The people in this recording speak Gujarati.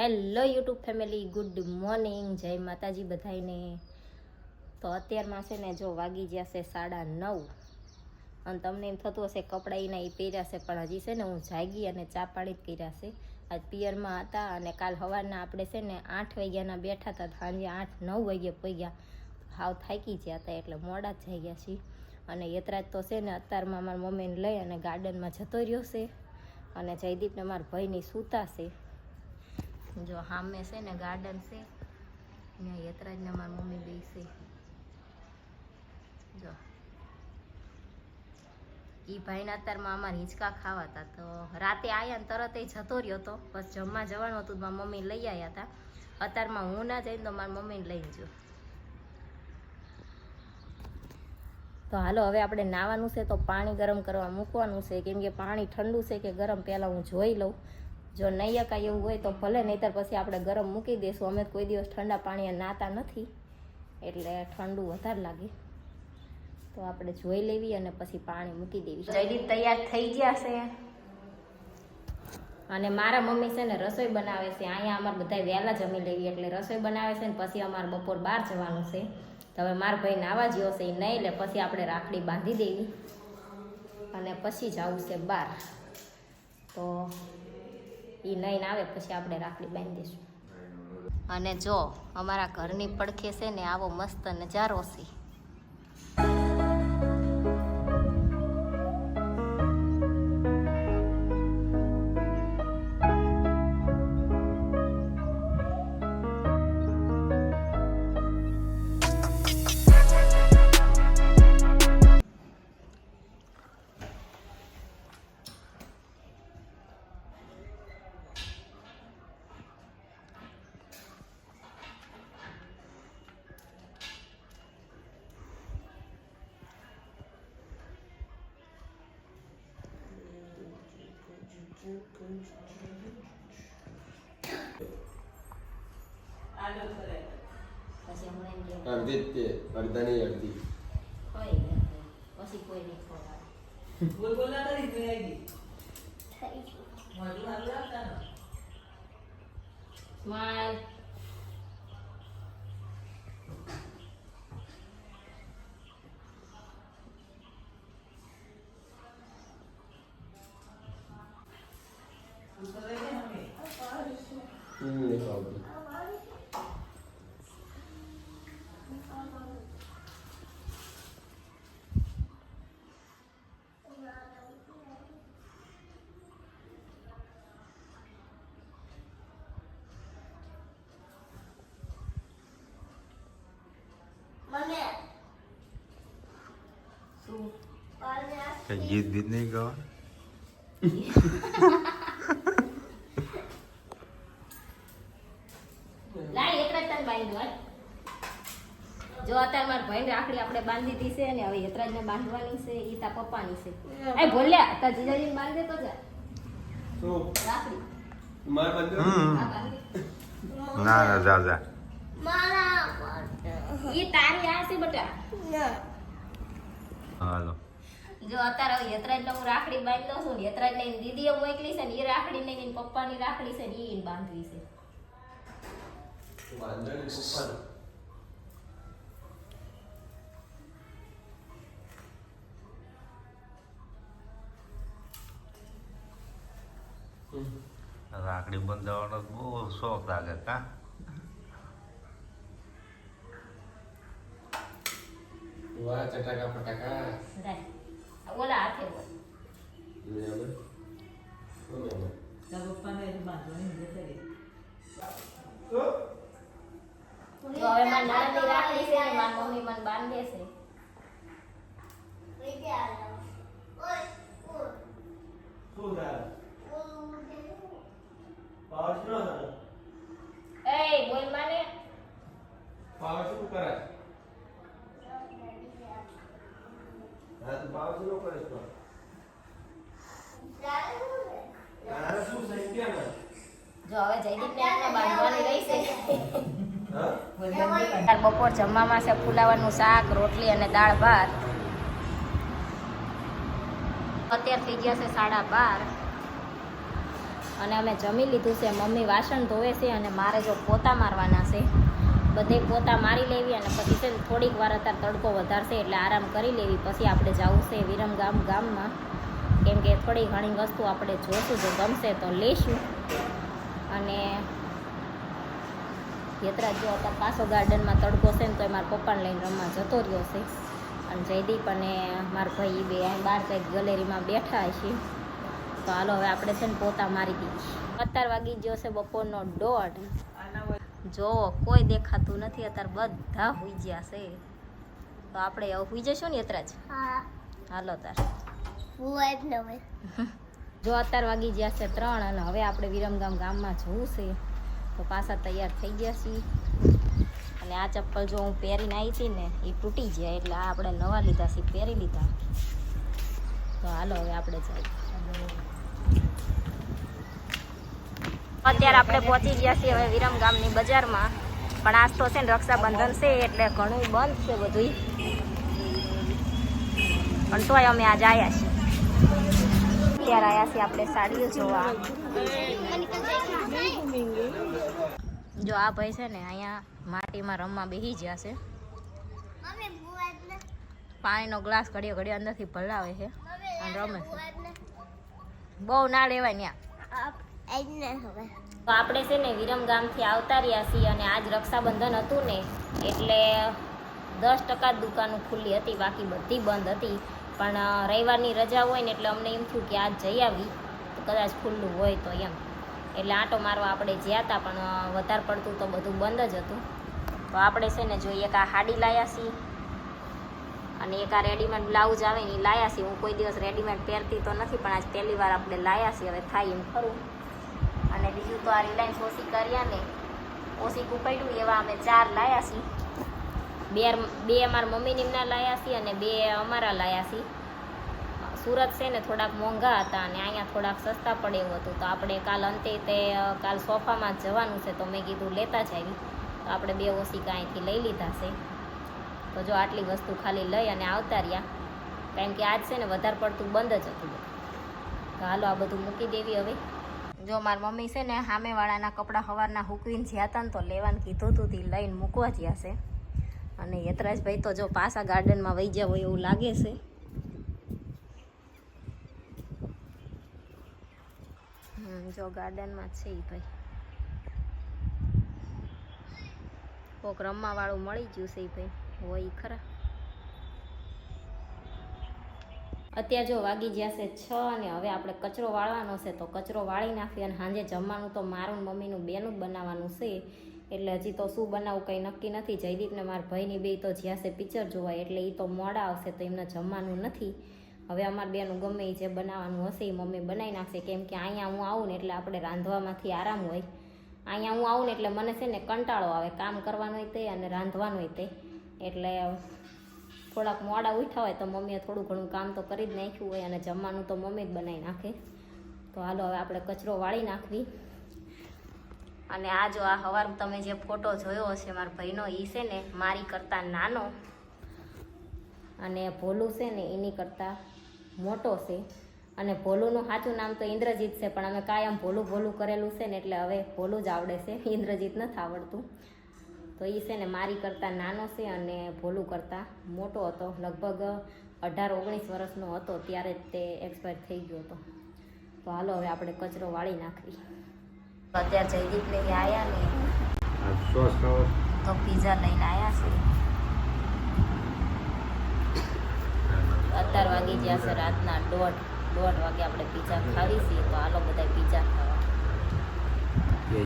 Hello YouTube family, good morning. જય માતાજી બધાઈને તો અત્યારમાં છે ને જો વાગી ગયા છે સાડા નવ. અને તમને એમ થતું હશે કપડાં એના એ પહેર્યા છે, પણ હજી છે ને હું જાગી અને ચા પાડી જ કર્યા છે. આજ પિયરમાં હતા અને કાલ સવારના આપણે છે ને આઠ વાગ્યાના બેઠા હતા સાંજે આઠ નવ વાગ્યે પગ્યા. હાવ થાકી ગયા હતા, એટલે મોડા જ જઈ ગયા છીએ. અને યતરાજ તો છે ને અત્યારમાં મારા મમ્મીને લઈ અને ગાર્ડનમાં જતો રહ્યો છે. અને જયદીપને મારા ભાઈની સૂતા છે. જો સામે છે ને ગાર્ડન છે. અહીંયા યતરાજને મારી મમ્મી બે છે. જો. એ ભાઈના અત્યારમાં અમારે હિંચકા ખાવા હતા તો રાતે આવ્યા ને તરત એ જતો રહ્યો હતો. બસ જમવા જવાનું હતું મારી મમ્મી લઈ આવ્યા હતા. અત્યારમાં હું ના જઈને તો મારી મમ્મીને લઈને જો તો હાલો હવે આપણે નાવાનું છે તો પાણી ગરમ કરવા મૂકવાનું છે. કેમ કે પાણી ઠંડુ છે કે ગરમ પહેલાં હું જોઈ લઉં. જો નહીં અકાય એવું હોય તો ભલે નહીંતર પછી આપણે ગરમ મૂકી દઈશું અમે કોઈ દિવસ ઠંડા પાણીએ નાતા નથી એટલે ઠંડુ વધારે લાગે. તો આપણે જોઈ લેવી અને પછી પાણી મૂકી દેવી. જયદીપ તૈયાર થઈ ગયા છે. અને મારા મમ્મી છે ને રસોઈ બનાવે છે. અહીંયા અમારે બધા વહેલા જમી લેવી એટલે રસોઈ બનાવે છે ને પછી અમારે બપોર બહાર જવાનું છે. તો હવે મારા ભાઈ નાવા જેવો છે એ નહીં લે પછી આપણે રાખડી બાંધી દેવી. અને પછી જવું છે બહાર તો એ લઈને આવે પછી આપણે રાખડી બાંધી દઈશું. અને જો અમારા ઘરની પડખે છે ને આવો મસ્ત નજારો છે. અડધી જ તે અડધાની અડધી હોય ને, પછી કોઈ નહીં ખવડાવે બોલ બોલ ના કરી તું આવી મોઢું હાલું રાખતા ને સ્માઈલ કઈ ગીત બીત નહીં ગાવા તને જો અત્યારે મારા ભાઈને રાખડી આપણે બાંધી દીધી છે ને હવે યત્રાજને બાંધવાની છે ઈ તા પપ્પાની છે. એ ભોલ્યા તાર જીજાજીને બાંધી તો જા. રાખડી. માર બંધ? હમ. આ બાંધી ના ના જા જા. ઈ તારી આ છે બેટા. હાલો. જો અત્યારે હવે યત્રાજને હું રાખડી બાંધી દઉં છું ને યત્રાજને એની દીદીએ મોકલી છે ને એ રાખડી ને એની પપ્પાની રાખડી છે ને ઈ એને બાંધવી છે વાંધણી ઉપર રાખડી બંધાવવાનો તો બહુ શોખ લાગે કા વાહ ચટાકા ફટાકા મમ્મી મને બાંધે છે શું થાય પાવર શું થાય એ બોલ માને પાવર શું કરે હા તો પાવર શું કરે છે તારે શું થઈ ગયા ને જો હવે જયદીપ ને એકને બાંધવાની રહી છે હા તાર બપોર જમવામાં છે ફુલાવાનું શાક, રોટલી અને દાળ ભાત. અત્યાર થઈ ગયા છે સાડા બાર. અને અમે જમી લીધું છે. મમ્મી વાસણ ધોવે છે અને મારે જો પોતા મારવાના છે. બધે પોતા મારી લેવી અને પછી છે થોડીક વાર અત્યારે તડકો વધારશે એટલે આરામ કરી લેવી. પછી આપણે જવું છે વિરમગામ ગામમાં. કેમ કે થોડી ઘણી વસ્તુ આપણે જોશું, જો ગમશે તો લેશું અને યતરાજ જો અત્યારે પાછો ગાર્ડનમાં તડકો છે ને તો એ મારા પપ્પાને લઈને રમવા જતો રહ્યો છે. અને જયદીપ અને મારા ભાઈ બે અહીં બહાર કંઈક ગેલેરીમાં બેઠા છે તો હાલો હવે આપણે છે ને પોતા મારી દઈએ અત્યાર વાગી ગયો છે બપોરનો દોઢ. જો કોઈ દેખાતું નથી અત્યારે બધા હુઈ ગયા છે. તો આપણે હવે હુઈ જશું ને યતરાજ હાલો તાર. જો અત્યાર વાગી ગયા છે ત્રણ અને હવે આપણે વિરમગામ ગામમાં જવું છે. તો પાછા તૈયાર થઈ ગયા છીએ. અને આ ચપ્પલ જો હું પહેરીને આવી હતી ને એ તૂટી ગયા એટલે આ આપણે નવા લીધા છે પહેરી લીધા. તો હાલો હવે આપણે જઈએ. અત્યારે આપણે પહોંચી ગયા છીએ હવે વિરમગામની બજારમાં. પણ આજ તો છે ને રક્ષાબંધન છે એટલે ઘણું બંધ છે બધું પણ તોય અમે આજ આવ્યા છીએ. અત્યારે આવ્યા છીએ આપણે સાડીઓ જોવા. જો આ ભાઈ છે ને અહીંયા માટીમાં રમવા બેસી ગયા છે. પાણીનો ગ્લાસ ઘડીએ ઘડીએ અંદરથી ભલાવે છે અને રમે છે. બહુ ના લેવાય ત્યાં તો આપણે છે ને વિરમગામથી આવતા રહ્યા છીએ અને આજ રક્ષાબંધન હતું ને એટલે દસ ટકા જ દુકાનો ખુલ્લી હતી બાકી બધી બંધ હતી. પણ રવિવારની રજા હોય ને એટલે અમને એમ થયું કે આજ જઈ આવી. તો કદાચ ખુલ્લું હોય તો એમ. એટલે આંટો મારવા આપણે જ્યાં હતા, પણ વધારે પડતું તો બધું બંધ જ હતું. તો આપણે છે ને જોઈએ કે આ હાડી લાયા છીએ અને એક આ રેડીમેડ બ્લાઉઝ આવે ને એ લાયા છીએ. હું કોઈ દિવસ રેડીમેડ પહેરતી તો નથી, પણ આજ પહેલી વાર આપણે લાયા છીએ. હવે થાય એમ ખરું. અને બીજું તો આ રિલાયન્સ ઓછી કર્યા ને. ઓછી કુપાડ્યું એવા અમે ચાર લાયા છીએ. બે બે અમારા મમ્મીની એમના લાયા છીએ અને બે અમારા લાયા છીએ. સુરત છે ને થોડાક મોંઘા હતા અને અહીંયા થોડાક સસ્તા પડે એવું હતું. તો આપણે કાલ અંતે તે કાલ સોફામાં જ જવાનું છે. તો મેં કીધું લેતા જ આવી તો આપણે બે ઓછી અહીંથી લઈ લીધા છે. તો જો આટલી વસ્તુ ખાલી લઈ અને આવતા રહ્યા. કારણ કે આજ છે ને વધારે પડતું બંધ જ હતું તો હાલો આ બધું મૂકી દેવી હવે. જો મારી મમ્મી છે ને સામેવાળાના કપડાં સવારના હુકવીને જ્યાં હતા ને તો લેવાનું કીધું હતું તે લઈને મૂકવા જ્યાં છે. અને યતરાજભાઈ તો જો પાછા ગાર્ડનમાં વહી ગયા હોય એવું લાગે છે. જો ગાર્ડનમાં છે એ ભાઈ. કોક રમવા વાળું મળી ગયું છે એ ભાઈ. હોય ખરા. અત્યારે જો વાગી ગયા છે છ અને હવે આપણે કચરો વાળવાનો છે, તો કચરો વાળી નાખીએ અને સાંજે જમવાનું તો મારું મમ્મીનું બેનું જ બનાવવાનું છે. એટલે હજી તો શું બનાવું કંઈ નક્કી નથી. જયદીપને મારા ભાઈની બે તો જ્યાં છે પિક્ચર જોવાય એટલે એ તો મોડા આવશે તો એમને જમવાનું નથી. હવે અમારે બેનું ગમે એ જે બનાવવાનું હશે એ મમ્મી બનાવી નાખશે. કેમ કે અહીંયા હું આવું ને એટલે આપણે રાંધવામાંથી આરામ હોય. અહીંયા હું આવું ને એટલે મને છે ને કંટાળો આવે. કામ કરવાનું હોય તે અને રાંધવાનું હોય તે. એટલે થોડાક મોડા ઉઠ્યા હોય તો મમ્મીએ થોડું ઘણું કામ તો કરી જ નાખ્યું હોય અને જમવાનું તો મમ્મી જ બનાવી નાખે. તો હાલો હવે આપણે કચરો વાળી નાખવી. અને આ જો આ હવાર તમે જે ફોટો જોયો હશે મારા ભાઈનો એ છે ને મારી કરતાં નાનો. અને ભોલું છે ને એની કરતાં મોટો છે. અને ભોલુનું સાચું નામ તો ઇન્દ્રજીત છે પણ અમે કાયમ ભોલું ભોલું કરેલું છે ને એટલે હવે ભોલું જ આવડે છે. ઇન્દ્રજીત નથી આવડતું. તો એ છે ને મારી કરતાં નાનો છે અને ભોલું કરતાં મોટો હતો. લગભગ અઢાર ઓગણીસ વર્ષનો હતો ત્યારે જ તે એક્સપાયર થઈ ગયો હતો. તો હાલો હવે આપણે કચરો વાળી નાખવી અત્યારે જયદીપ લઈને આવ્યા ને. તો પીઝા લઈને આવ્યા છે. અત્યાર વાગી ગયા છે રાતના દોઢ દોઢ વાગે આપણે પીઝા ખાવી છીએ તો આલો બધા પીઝા ખાવા.